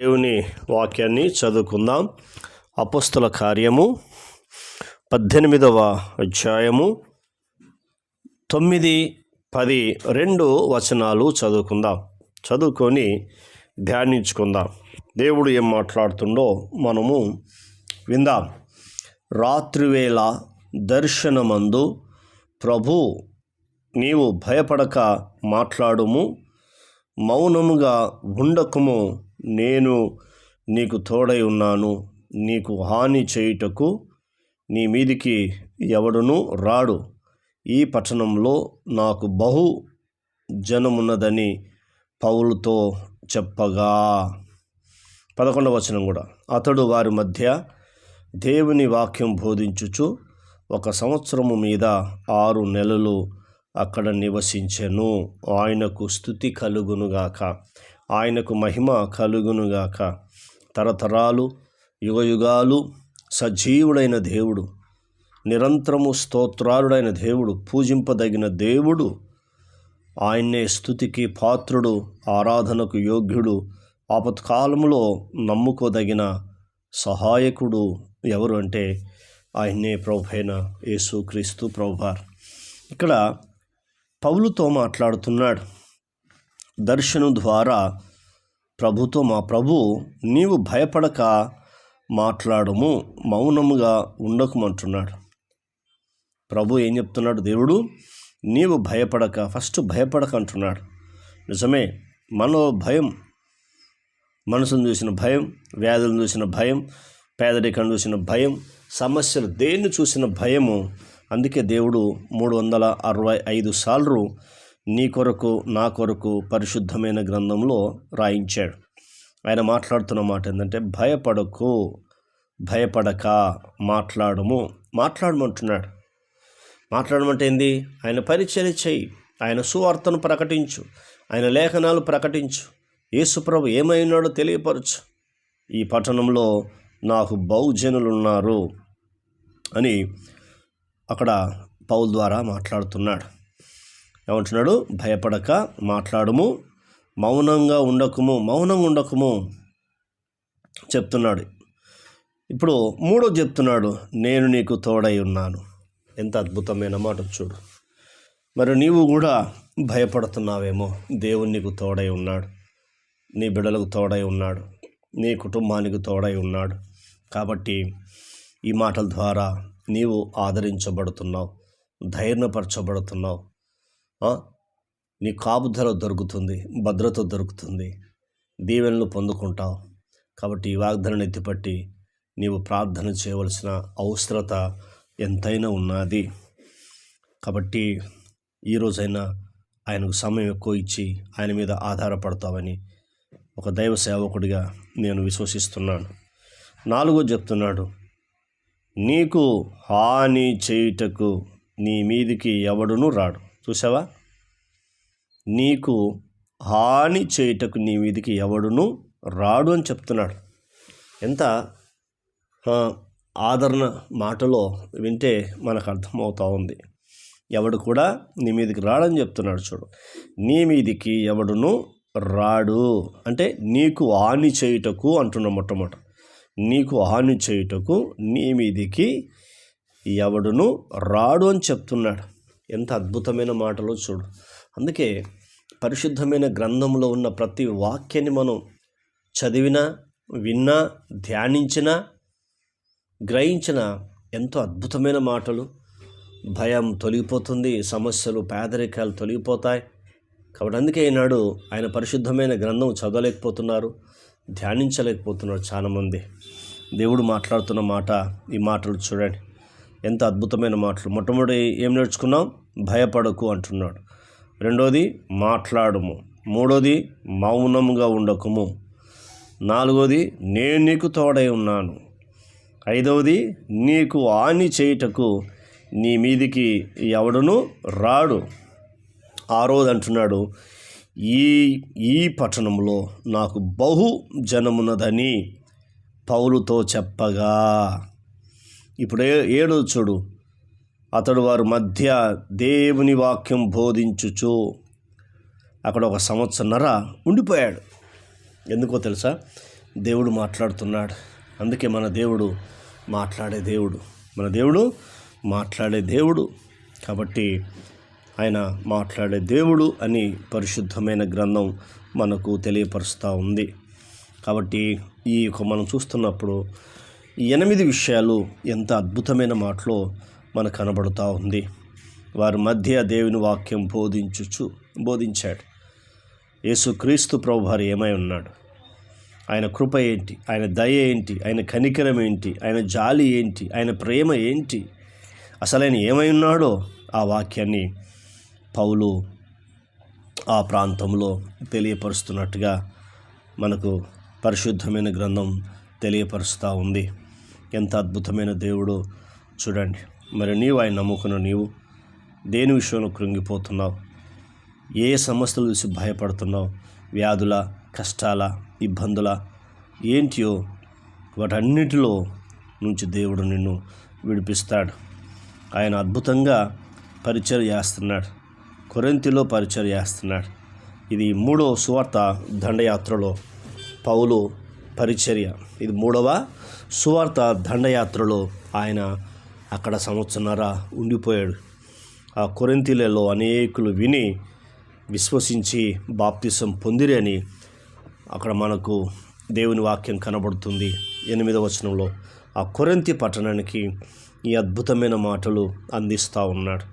దేవుని వాక్యాన్ని చదువుకుందాం. అపస్తుల కార్యము పద్దెనిమిదవ అధ్యాయము తొమ్మిది పది రెండు వచనాలు చదువుకుందాం. చదువుకొని ధ్యానించుకుందాం. దేవుడు ఏం మాట్లాడుతుండో మనము విందాం. రాత్రివేళ దర్శనమందు ప్రభు నీవు భయపడక మాట్లాడుము మౌనముగా ఉండకము నేను నీకు తోడై ఉన్నాను నీకు హాని చేయుటకు నీ మీదికి ఎవడును రాడు. ఈ పట్టణంలో నాకు బహు జనమున్నదని పౌలుతో చెప్పగా. పదకొండవ వచనం కూడా. అతడు వారి మధ్య దేవుని వాక్యం బోధించుచు ఒక సంవత్సరము మీద ఆరు నెలలు అక్కడ నివసించెను. ఆయనకు స్థుతి కలుగునుగాక. ఆయనకు మహిమ కలుగునుగాక. తరతరాలు యుగయుగాలు సజీవుడైన దేవుడు నిరంతరము స్తోత్రాలుడైన దేవుడు పూజింపదగిన దేవుడు ఆయన్నే స్థుతికి పాత్రుడు ఆరాధనకు యోగ్యుడు ఆపత్కాలములో నమ్ముకోదగిన సహాయకుడు ఎవరు అంటే ఆయన్నే ప్రభైన యేసు క్రీస్తు ప్రభువార్. ఇక్కడ పౌలుతో మాట్లాడుతున్నాడు. దర్శనం ద్వారా ప్రభుతో మా ప్రభు నీవు భయపడక మాట్లాడము మౌనముగా ఉండకమంటున్నాడు. ప్రభు ఏం చెప్తున్నాడు? దేవుడు నీవు భయపడక ఫస్ట్ భయపడక అంటున్నాడు నిజమే మనలో భయం మనసును చూసిన భయం వ్యాధులను చూసిన భయం పేదరికం చూసిన భయం సమస్యలు దేన్ని చూసిన భయము అందుకే దేవుడు మూడు వందల అరవై ఐదు సార్లు నీ కొరకు నా కొరకు పరిశుద్ధమైన గ్రంథంలో రాయించాడు. ఆయన మాట్లాడుతున్న మాట ఏంటంటే భయపడకు భయపడక మాట్లాడము. మాట్లాడమంటున్నాడు. మాట్లాడమంటే ఏంది? ఆయన పరిచయం చేయి ఆయన సువార్తను ప్రకటించు. ఆయన లేఖనాలు ప్రకటించు. యేసుప్రభు ఏమైనాడో తెలియపరచు. ఈ పట్టణంలో నాకు బహుజనులు ఉన్నారు అని అక్కడ పౌల్ ద్వారా మాట్లాడుతున్నాడు. ఏమంటున్నాడు? భయపడక మాట్లాడము మౌనంగా ఉండకము మౌనంగా ఉండకము చెప్తున్నాడు. ఇప్పుడు మూడో చెప్తున్నాడు నేను నీకు తోడై ఉన్నాను. ఎంత అద్భుతమైన మాట చూడు. మరి నీవు కూడా భయపడుతున్నావేమో దేవుడు నీకు తోడై ఉన్నాడు. నీ బిడ్డలకు తోడై ఉన్నాడు. నీ కుటుంబానికి తోడై ఉన్నాడు. కాబట్టి ఈ మాటల ద్వారా నీవు ఆదరించబడుతున్నావు ధైర్యపరచబడుతున్నావు. నీ కాపుదల దొరుకుతుంది భద్రత దొరుకుతుంది దీవెనలు పొందుకుంటావు. కాబట్టి ఈ వాగ్దానం ఎత్తిపట్టి నీవు ప్రార్థన చేయవలసిన అవసరత ఎంతైనా ఉన్నది. కాబట్టి ఈరోజైనా ఆయనకు సమయం ఎక్కువ ఇచ్చి ఆయన మీద ఆధారపడతావని ఒక దైవ సేవకుడిగా నేను విశ్వసిస్తున్నాను. నాలుగో చెప్తున్నాడు నీకు హాని చేయుటకు నీ మీదికి ఎవడునూ రాడు. చూసావా నీకు హాని చేయుటకు నీ మీదికి ఎవడును రాడు అని చెప్తున్నాడు. ఎంత? ఆదరణ మాటలో వింటే మనకు అర్థమవుతా ఉంది. ఎవడు కూడా నీ మీదికి రాడని చెప్తున్నాడు చూడు. నీ మీదికి ఎవడును రాడు. అంటే నీకు హాని చేయుటకు అంటున్న మొట్టమొదట నీకు హాని చేయుటకు నీ మీదికి ఎవడును రాడు అని చెప్తున్నాడు. ఎంత అద్భుతమైన మాటలో చూడు. అందుకే పరిశుద్ధమైన గ్రంథంలో ఉన్న ప్రతి వాక్యాన్ని మనం చదివినా విన్నా ధ్యానించినా గ్రహించిన ఎంతో అద్భుతమైన మాటలు. భయం తొలగిపోతుంది సమస్యలు పేదరికాలు తొలగిపోతాయి. కాబట్టి అందుకే ఈనాడు ఆయన పరిశుద్ధమైన గ్రంథం చదవలేకపోతున్నారు ధ్యానించలేకపోతున్నారు చాలామంది. దేవుడు మాట్లాడుతున్న మాట ఈ మాటలు చూడండి. ఎంత అద్భుతమైన మాటలు. మొట్టమొదటి ఏం నేర్చుకున్నాం? భయపడకు అంటున్నాడు. రెండోది మాట్లాడము. మూడోది మౌనముగా ఉండకము. నాలుగోది నేను నీకు తోడై ఉన్నాను. ఐదవది నీకు హాని చేయుటకు నీ మీదికి ఎవడును రాడు. ఆరోది అంటున్నాడు ఈ ఈ పట్టణంలో నాకు బహు జనమున్నదని పౌలుతో చెప్పగా. ఇప్పుడు ఏడో చూడు అతడు వారి మధ్య దేవుని వాక్యం బోధించుచు అక్కడ ఒక సంవత్సరన్నర ఉండిపోయాడు. ఎందుకో తెలుసా? దేవుడు మాట్లాడుతున్నాడు. అందుకే మన దేవుడు మాట్లాడే దేవుడు. మన దేవుడు మాట్లాడే దేవుడు. కాబట్టి ఆయన మాట్లాడే దేవుడు అని పరిశుద్ధమైన గ్రంథం మనకు తెలియపరుస్తూ ఉంది. కాబట్టి ఈ యొక్క మనం చూస్తున్నప్పుడు ఈ ఎనిమిది విషయాలు ఎంత అద్భుతమైన మాటలో మనకు కనబడుతూ ఉంది. వారి మధ్య దేవుని వాక్యం బోధించుచు బోధించాడు. యేసుక్రీస్తు ప్రభు వారు ఏమై ఉన్నాడు? ఆయన కృప ఏంటి? ఆయన దయ ఏంటి? ఆయన కనికరం ఏంటి? ఆయన జాలి ఏంటి? ఆయన ప్రేమ ఏంటి? అసలు ఆయన ఏమై ఉన్నాడో ఆ వాక్యాన్ని పౌలు ఆ ప్రాంతంలో తెలియపరుస్తున్నట్టుగా మనకు పరిశుద్ధమైన గ్రంథం తెలియపరుస్తూ ఉంది. ఎంత అద్భుతమైన దేవుడు. చూడండి. మరి నీవు ఆయన నమ్ముకున్న నీవు దేని విషయంలో కృంగిపోతున్నావు? ఏ సమస్యలు చూసి భయపడుతున్నావు? వ్యాధుల కష్టాల ఇబ్బందుల ఏంటియో? వాటన్నిటిలో నుంచి దేవుడు నిన్ను విడిపిస్తాడు. ఆయన అద్భుతంగా పరిచయం చేస్తున్నాడు. కొరంతిలో పరిచయం చేస్తున్నాడు. ఇది మూడవ సువార్త దండయాత్రలో పౌలు పరిచర్య. ఇది మూడవ సువార్త దండయాత్రలో ఆయన అక్కడ సంవత్సరన్నర ఉండిపోయాడు. ఆ కొరింతిలలో అనేకులు విని విశ్వసించి బాప్తిసం పొందిరి అని అక్కడ మనకు దేవుని వాక్యం కనబడుతుంది. ఎనిమిదవ వచనంలో ఆ కొరంతి పట్టణానికి ఈ అద్భుతమైన మాటలు అందిస్తూ ఉన్నాడు.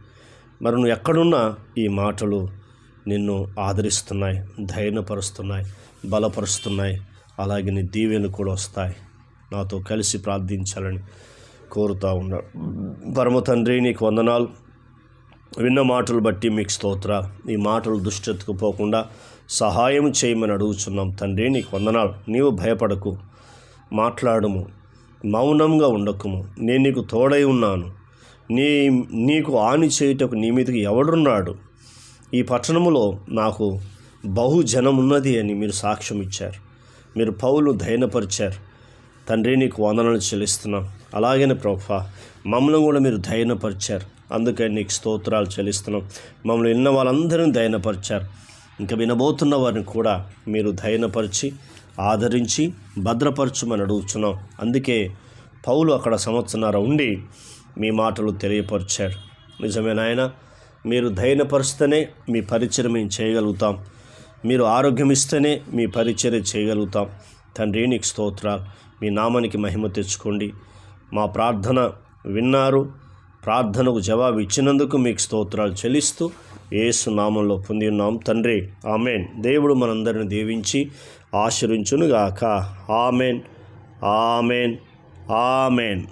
మరి నువ్వు ఎక్కడున్నా ఈ మాటలు నిన్ను ఆదరిస్తున్నాయి ధైర్యపరుస్తున్నాయి బలపరుస్తున్నాయి. అలాగే నీ దీవెలు కూడా వస్తాయి. నాతో కలిసి ప్రార్థించాలని కోరుతూ ఉన్నాడు పరమ తండ్రి నీకు వందనాలు. విన్న మాటలు బట్టి మీకు స్తోత్ర. ఈ మాటలు దుష్టతకు పోకుండా సహాయం చేయమని అడుగుచున్నాం. తండ్రి నీకు వందనాలు. నీవు భయపడకు. మాట్లాడము. మౌనంగా ఉండకుము. నేను నీకు తోడై ఉన్నాను. నీ నీకు హాని చేయుటకు నీ మీదకి ఎవడున్నాడు? ఈ పట్టణములో నాకు బహు ఉన్నది అని మీరు సాక్ష్యం ఇచ్చారు మీరు పౌలు ధైర్యపరిచారు తండ్రి నీకు వందనలు చెల్లిస్తున్నాం. అలాగనే ప్రభా. మమ్మల్ని కూడా మీరు ధైర్యపరిచారు అందుకని నీకు స్తోత్రాలు చెల్లిస్తున్నాం. మమ్మల్ని విన్న వాళ్ళందరినీ ధైర్యపరిచారు ఇంకా వినబోతున్న వారిని కూడా మీరు ధైర్యపరిచి ఆదరించి భద్రపరచమని అడుగుతున్నాం అందుకే పౌలు అక్కడ సంవత్సరాల ఉండి మీ మాటలు తెలియపరిచాడు. నిజమే నాయన మీరు ధైర్యపరిస్తేనే మీ పరిచయం మేము చేయగలుగుతాం. మీరు ఆరోగ్యం ఇస్తేనే మీ పరిచర్య చేయగలుగుతాం. తండ్రి నీకు స్తోత్రాలు. మీ నామానికి మహిమ తెచ్చుకోండి. మా ప్రార్థన విన్నారు. ప్రార్థనకు జవాబు ఇచ్చినందుకు మీకు స్తోత్రాలు చెల్లిస్తూ ఏసు నామంలో పొంది ఉన్నాం. తండ్రి ఆమెన్. దేవుడు మనందరిని దీవించి ఆశీర్వించునుగాక. ఆమెన్. ఆమెన్. ఆమెన్.